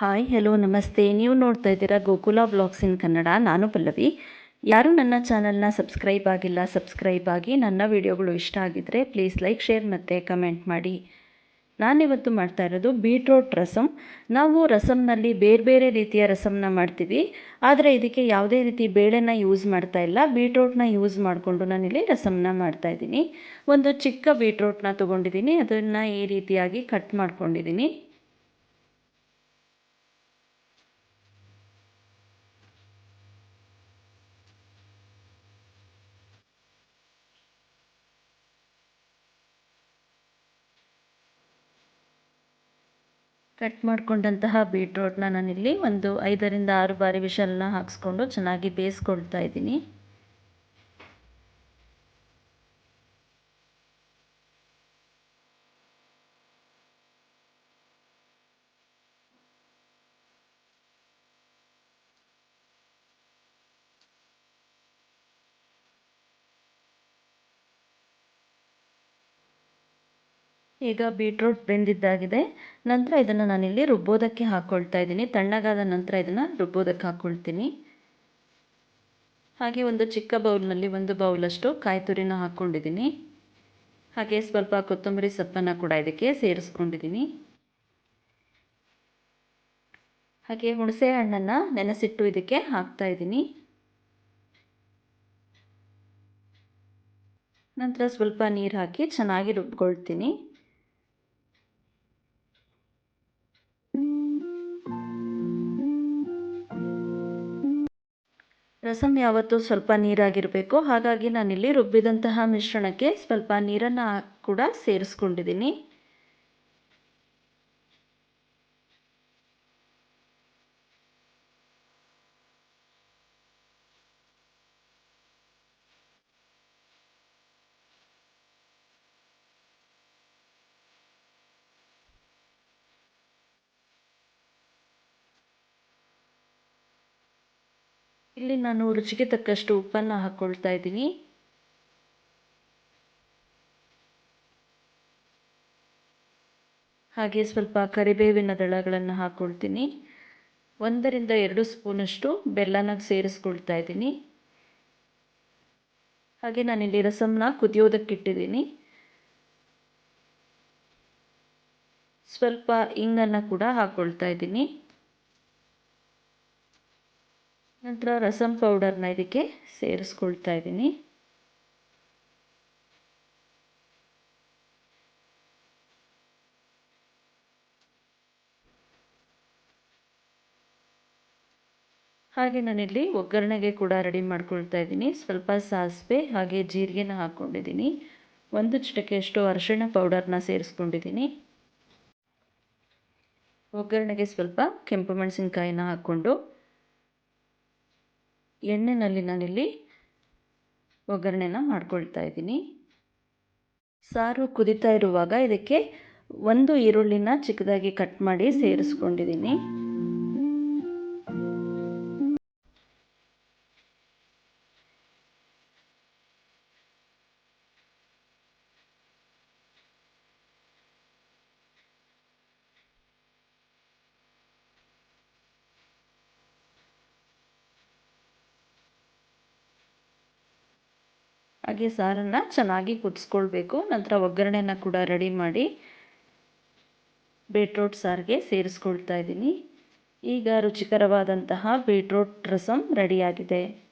Hi hello ನಮಸ್ತೆ ನೀವು ನೋಡ್ತಾ ಇದ್ದೀರಾ ಗೋಕುಲ ಬ್ಲಾಗ್ಸ್ ಇನ್ ಕನ್ನಡ ನಾನು ಪಲ್ಲವಿ. ಯಾರು ನನ್ನ ಚಾನಲ್ನ ಸಬ್ಸ್ಕ್ರೈಬ್ ಆಗಿಲ್ಲ ಸಬ್ಸ್ಕ್ರೈಬ್ ಆಗಿ ನನ್ನ ವಿಡಿಯೋಗಳು ಇಷ್ಟ ಆಗಿದ್ದರೆ ಪ್ಲೀಸ್ ಲೈಕ್ ಶೇರ್ ಮತ್ತು ಕಮೆಂಟ್ ಮಾಡಿ. ನಾನಿವತ್ತು ಮಾಡ್ತಾ ಇರೋದು ಬೀಟ್ರೋಟ್ ರಸಮ್ ನಾವು ರಸಮ್ನಲ್ಲಿ ಬೇರೆ ಬೇರೆ ರೀತಿಯ ರಸಮ್ನ ಮಾಡ್ತೀವಿ. ಆದರೆ ಇದಕ್ಕೆ ಯಾವುದೇ ರೀತಿ ಬೇಳೆನ ಯೂಸ್ ಮಾಡ್ತಾ ಇಲ್ಲ. ಬೀಟ್ರೋಟ್ನ ಯೂಸ್ ಮಾಡಿಕೊಂಡು ನಾನಿಲ್ಲಿ ರಸಮ್ನ ಮಾಡ್ತಾ ಇದ್ದೀನಿ. ಒಂದು ಚಿಕ್ಕ ಬೀಟ್ರೋಟ್ನ ತೊಗೊಂಡಿದ್ದೀನಿ. ಅದನ್ನು ಈ ರೀತಿಯಾಗಿ ಕಟ್ ಮಾಡ್ಕೊಂಡಿದ್ದೀನಿ. ಕಟ್ ಮಾಡಿಕೊಂಡಂತಹ ಬೀಟ್ರೋಟ್ನ ನಾನಿಲ್ಲಿ ಒಂದು ಐದರಿಂದ ಆರು ಬಾರಿ ವಿಶಲ್ನ ಹಾಕಿಸ್ಕೊಂಡು ಚೆನ್ನಾಗಿ ಬೇಯಿಸ್ಕೊಳ್ತಾ ಇದ್ದೀನಿ. ಈಗ ಬೀಟ್ರೂಟ್ ಬೆಂದಿದ್ದಾಗಿದೆ. ನಂತರ ಇದನ್ನು ನಾನಿಲ್ಲಿ ರುಬ್ಬೋದಕ್ಕೆ ಹಾಕ್ಕೊಳ್ತಾ ಇದ್ದೀನಿ. ತಣ್ಣಗಾದ ನಂತರ ಇದನ್ನು ರುಬ್ಬೋದಕ್ಕೆ ಹಾಕ್ಕೊಳ್ತೀನಿ ಹಾಗೆ ಒಂದು ಚಿಕ್ಕ ಬೌಲ್ನಲ್ಲಿ ಒಂದು ಬೌಲಷ್ಟು ಕಾಯಿ ತುರಿನ ಹಾಕ್ಕೊಂಡಿದ್ದೀನಿ ಹಾಗೆ ಸ್ವಲ್ಪ ಕೊತ್ತಂಬರಿ ಸೊಪ್ಪನ್ನು ಕೂಡ ಇದಕ್ಕೆ ಸೇರಿಸ್ಕೊಂಡಿದ್ದೀನಿ. ಹಾಗೆ ಹುಣಸೆ ಹಣ್ಣನ್ನು ನೆನೆಸಿಟ್ಟು ಇದಕ್ಕೆ ಹಾಕ್ತಾ ಇದ್ದೀನಿ. ನಂತರ ಸ್ವಲ್ಪ ನೀರು ಹಾಕಿ ಚೆನ್ನಾಗಿ ರುಬ್ಕೊಳ್ತೀನಿ. ರಸಮ್ ಯಾವತ್ತೂ ಸ್ವಲ್ಪ ನೀರಾಗಿರಬೇಕು. ಹಾಗಾಗಿ ನಾನಿಲ್ಲಿ ರುಬ್ಬಿದಂತಹ ಮಿಶ್ರಣಕ್ಕೆ ಸ್ವಲ್ಪ ನೀರನ್ನು ಕೂಡ ಸೇರಿಸ್ಕೊಂಡಿದ್ದೀನಿ. ಇಲ್ಲಿ ನಾನು ರುಚಿಗೆ ತಕ್ಕಷ್ಟು ಉಪ್ಪನ್ನು ಹಾಕ್ಕೊಳ್ತಾ ಇದ್ದೀನಿ. ಹಾಗೆ ಸ್ವಲ್ಪ ಕರಿಬೇವಿನ ದಳಗಳನ್ನು ಹಾಕ್ಕೊಳ್ತೀನಿ ಒಂದರಿಂದ ಎರಡು ಸ್ಪೂನಷ್ಟು ಬೆಲ್ಲನ ಸೇರಿಸ್ಕೊಳ್ತಾ ಇದ್ದೀನಿ. ಹಾಗೆ ನಾನಿಲ್ಲಿ ರಸಮ್ನ ಕುದಿಯೋದಕ್ಕಿಟ್ಟಿದ್ದೀನಿ. ಸ್ವಲ್ಪ ಇಂಗನ್ನು ಕೂಡ ಹಾಕ್ಕೊಳ್ತಾ ಇದ್ದೀನಿ. ನಂತರ ರಸಮ್ ಪೌಡರ್ನ ಇದಕ್ಕೆ ಸೇರಿಸ್ಕೊಳ್ತಾ ಇದ್ದೀನಿ. ಹಾಗೆ ನಾನಿಲ್ಲಿ ಒಗ್ಗರಣೆಗೆ ಕೂಡ ರೆಡಿ ಮಾಡ್ಕೊಳ್ತಾ ಇದ್ದೀನಿ. ಸ್ವಲ್ಪ ಸಾಸಿವೆ ಹಾಗೆ ಜೀರಿಗೆನ ಹಾಕ್ಕೊಂಡಿದ್ದೀನಿ. ಒಂದು ಚಿಟಕೆಯಷ್ಟು ಅರಿಶಿಣ ಪೌಡರ್ನ ಸೇರಿಸ್ಕೊಂಡಿದ್ದೀನಿ. ಒಗ್ಗರಣೆಗೆ ಸ್ವಲ್ಪ ಕೆಂಪು ಮೆಣಸಿನ್ಕಾಯಿನ ಹಾಕ್ಕೊಂಡು ಎಣ್ಣೆಯಲ್ಲಿ ನಾನಿಲ್ಲಿ ಒಗ್ಗರಣೆನ ಮಾಡ್ಕೊಳ್ತಾ ಇದ್ದೀನಿ. ಸಾರು ಕುದಿತಾ ಇರುವಾಗ ಇದಕ್ಕೆ ಒಂದು ಈರುಳ್ಳಿನ ಚಿಕ್ಕದಾಗಿ ಕಟ್ ಮಾಡಿ ಸೇರಿಸ್ಕೊಂಡಿದ್ದೀನಿ. ಹಾಗೆ ಸಾರನ್ನು ಚೆನ್ನಾಗಿ ಕುದಿಸ್ಕೊಳ್ಬೇಕು. ನಂತರ ಒಗ್ಗರಣೆನ ಕೂಡ ರೆಡಿ ಮಾಡಿ ಬೀಟ್ರೋಟ್ ಸಾರಿಗೆ ಸೇರಿಸ್ಕೊಳ್ತಾ ಇದ್ದೀನಿ. ಈಗ ರುಚಿಕರವಾದಂತಹ ಬೀಟ್ರೋಟ್ ರಸಮ್ ರೆಡಿಯಾಗಿದೆ.